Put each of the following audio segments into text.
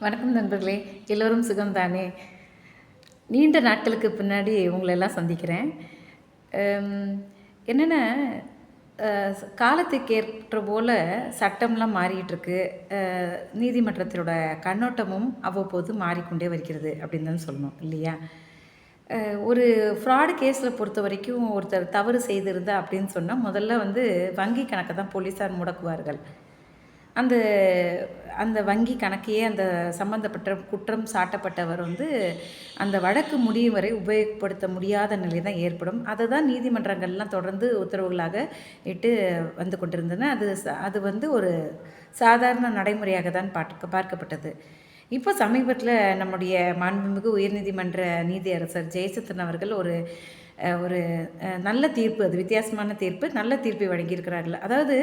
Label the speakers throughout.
Speaker 1: வணக்கம் நண்பர்களே எல்லோரும் சுகம்தானே? நீண்ட நாட்களுக்கு பின்னாடி உங்களை எல்லாம் சந்திக்கிறேன் என்னென்ன என்னென்னா காலத்துக்கு ஏற்ற போல் சட்டம்லாம் மாறிட்டுருக்கு. நீதிமன்றத்தினோட கண்ணோட்டமும் அவ்வப்போது மாறிக்கொண்டே வருகிறது அப்படின்னு தான் சொல்லணும் இல்லையா? ஒரு ஃப்ராடு கேஸில் பொறுத்த வரைக்கும் ஒருத்தர் தவறு செய்திருந்தா அப்படின்னு சொன்னால் முதல்ல வந்து வங்கி கணக்கை தான் போலீஸார் முடக்குவார்கள். அந்த அந்த வங்கி கணக்கையே அந்த சம்பந்தப்பட்ட குற்றம் சாட்டப்பட்டவர் வந்து அந்த வழக்கு முடியும் வரை உபயோகப்படுத்த முடியாத நிலை தான் ஏற்படும். அதை தான் நீதிமன்றங்கள்லாம் தொடர்ந்து உத்தரவுகளாக இட்டு வந்து கொண்டிருந்தன. அது அது வந்து ஒரு சாதாரண நடைமுறையாக தான் பார்க்க பார்க்கப்பட்டது. இப்போ சமீபத்தில் நம்முடைய மாண்புமிகு உயர்நீதிமன்ற நீதியரசர் ஜெயசந்திரன் அவர்கள் ஒரு ஒரு நல்ல தீர்ப்பு அது வித்தியாசமான தீர்ப்பு நல்ல தீர்ப்பை வழங்கியிருக்கிறார்கள். அதாவது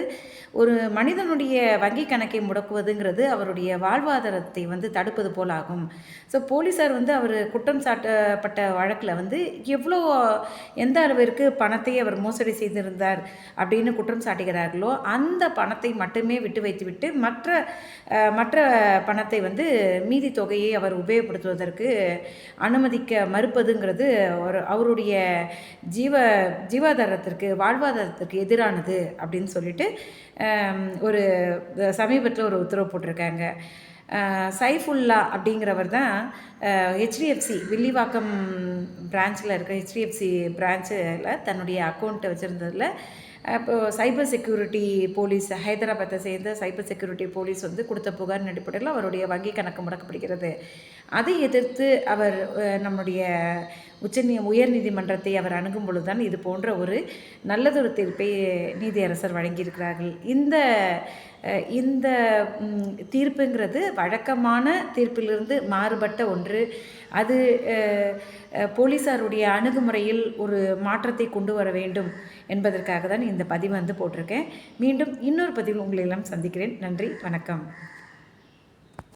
Speaker 1: ஒரு மனிதனுடைய வங்கி கணக்கை முடக்குவதுங்கிறது அவருடைய வாழ்வாதாரத்தை வந்து தடுப்பது போல் ஆகும். ஸோ போலீஸார் வந்து அவர் குற்றம் சாட்டப்பட்ட வழக்கில் வந்து எவ்வளோ எந்த அளவிற்கு பணத்தை அவர் மோசடி செய்திருந்தார் அப்படின்னு குற்றம் சாட்டுகிறார்களோ அந்த பணத்தை மட்டுமே விட்டு வைத்துவிட்டு மற்ற மற்ற பணத்தை வந்து மீதி தொகையை அவர் உபயோகப்படுத்துவதற்கு அனுமதிக்க மறுப்பதுங்கிறது ஒரு அவருடைய ஜீவ ஜீவாதாரத்திற்கு வாழ்வாதாரத்திற்கு எதிரானது அப்படின்னு சொல்லிட்டு ஒரு சமீபத்தில் ஒரு உத்தரவு போட்டிருக்காங்க. சைஃபுல்லா அப்படிங்கிறவர் தான் ஹெச்டிஎஃப்சி வில்லிவாக்கம் பிரான்ச்சில் இருக்க ஹெச்டிஎஃப்சி பிரான்ச்சில் தன்னுடைய அக்கௌண்ட்டை வச்சுருந்ததில் அப்போ சைபர் செக்யூரிட்டி போலீஸ் ஹைதராபாத்தை சேர்ந்த சைபர் செக்யூரிட்டி போலீஸ் வந்து கொடுத்த புகாரின் அடிப்படையில் அவருடைய வங்கி கணக்கு முடக்கப்படுகிறது. அதை எதிர்த்து அவர் நம்முடைய உச்ச உயர்நீதிமன்றத்தை அவர் அணுகும் பொழுது தான் இது போன்ற ஒரு நல்லதொரு தீர்ப்பை நீதியரசர் வழங்கியிருக்கிறார்கள். இந்த இந்த தீர்ப்புங்கிறது வழக்கமான தீர்ப்பிலிருந்து மாறுபட்ட ஒன்று. அது போலீஸ் போலீஸாருடைய அணுகுமுறையில் ஒரு மாற்றத்தை கொண்டு வர வேண்டும் என்பதற்காக தான் இந்த பதிவு வந்து போட்டிருக்கேன். மீண்டும் இன்னொரு பதிவில் உங்களை எல்லாம் சந்திக்கிறேன். நன்றி வணக்கம்.